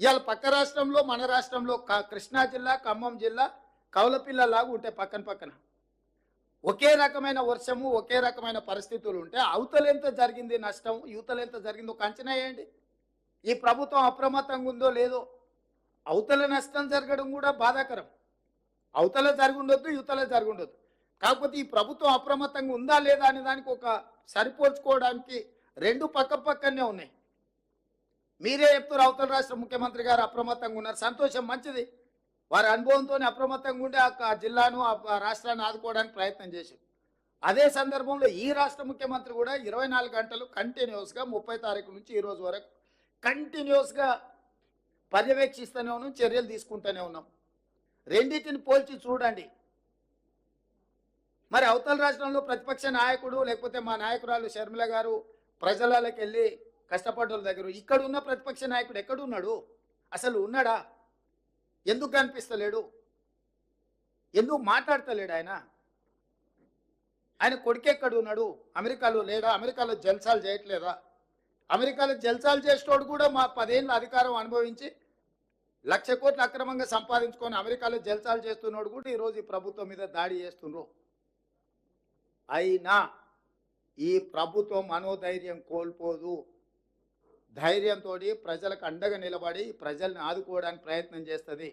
ఇవాళ పక్క రాష్ట్రంలో మన రాష్ట్రంలో క- కృష్ణా జిల్లా ఖమ్మం జిల్లా కౌలపిల్లలాగా ఉంటాయి పక్కన పక్కన. ఒకే రకమైన వర్షము ఒకే రకమైన పరిస్థితులు ఉంటే అవతలెంత జరిగింది నష్టం యువతలెంత జరిగిందో ఒక అంచనా వేయండి. ఈ ప్రభుత్వం అప్రమత్తంగా ఉందో లేదో. అవతల నష్టం జరగడం కూడా బాధాకరం. అవతల జరుగుండొద్దు యువతల జరిగి కాకపోతే ఈ ప్రభుత్వం అప్రమత్తంగా ఉందా లేదా అనే దానికి ఒక సరిపోల్చుకోవడానికి రెండు పక్క పక్కనే ఉన్నాయి. మీరే చెప్తారు అవతల రాష్ట్ర ముఖ్యమంత్రి గారు అప్రమత్తంగా ఉన్నారు. సంతోషం మంచిది. వారి అనుభవంతో అప్రమత్తంగా ఉండి ఆ జిల్లాను ఆ రాష్ట్రాన్ని ఆదుకోవడానికి ప్రయత్నం చేశారు. అదే సందర్భంలో ఈ రాష్ట్ర ముఖ్యమంత్రి కూడా ఇరవై నాలుగు గంటలు కంటిన్యూస్గా ముప్పై తారీఖు నుంచి ఈ రోజు వరకు కంటిన్యూస్గా పర్యవేక్షిస్తూనే ఉన్నాం చర్యలు తీసుకుంటూనే ఉన్నాం. రెండింటిని పోల్చి చూడండి. మరి అవతల రాష్ట్రంలో ప్రతిపక్ష నాయకుడు లేకపోతే మా నాయకురాలు షర్మిల గారు ప్రజలకి వెళ్ళి కష్టపడ్డోళ్ళ దగ్గర ఇక్కడ ఉన్న ప్రతిపక్ష నాయకుడు ఎక్కడున్నాడు? అసలు ఉన్నాడా? ఎందుకు కనిపిస్తలేడు? ఎందుకు మాట్లాడతలేడు ఆయన? ఆయన కొడుకెక్కడ ఉన్నాడు అమెరికాలో లేడా? అమెరికాలో జల్సాలు చేయట్లేదా? అమెరికాలో జల్సాలు చేసేటోడు కూడా మా పదేళ్ళ అధికారం అనుభవించి లక్ష కోట్లు అక్రమంగా సంపాదించుకొని అమెరికాలో జల్సాలు చేస్తున్నాడు కూడా ఈరోజు ఈ ప్రభుత్వం మీద దాడి చేస్తుండ్రు. అయినా ఈ ప్రభుత్వం మనోధైర్యం కోల్పోదు. ధైర్యంతో ప్రజలకు అండగా నిలబడి ప్రజల్ని ఆదుకోవడానికి ప్రయత్నం చేస్తుంది.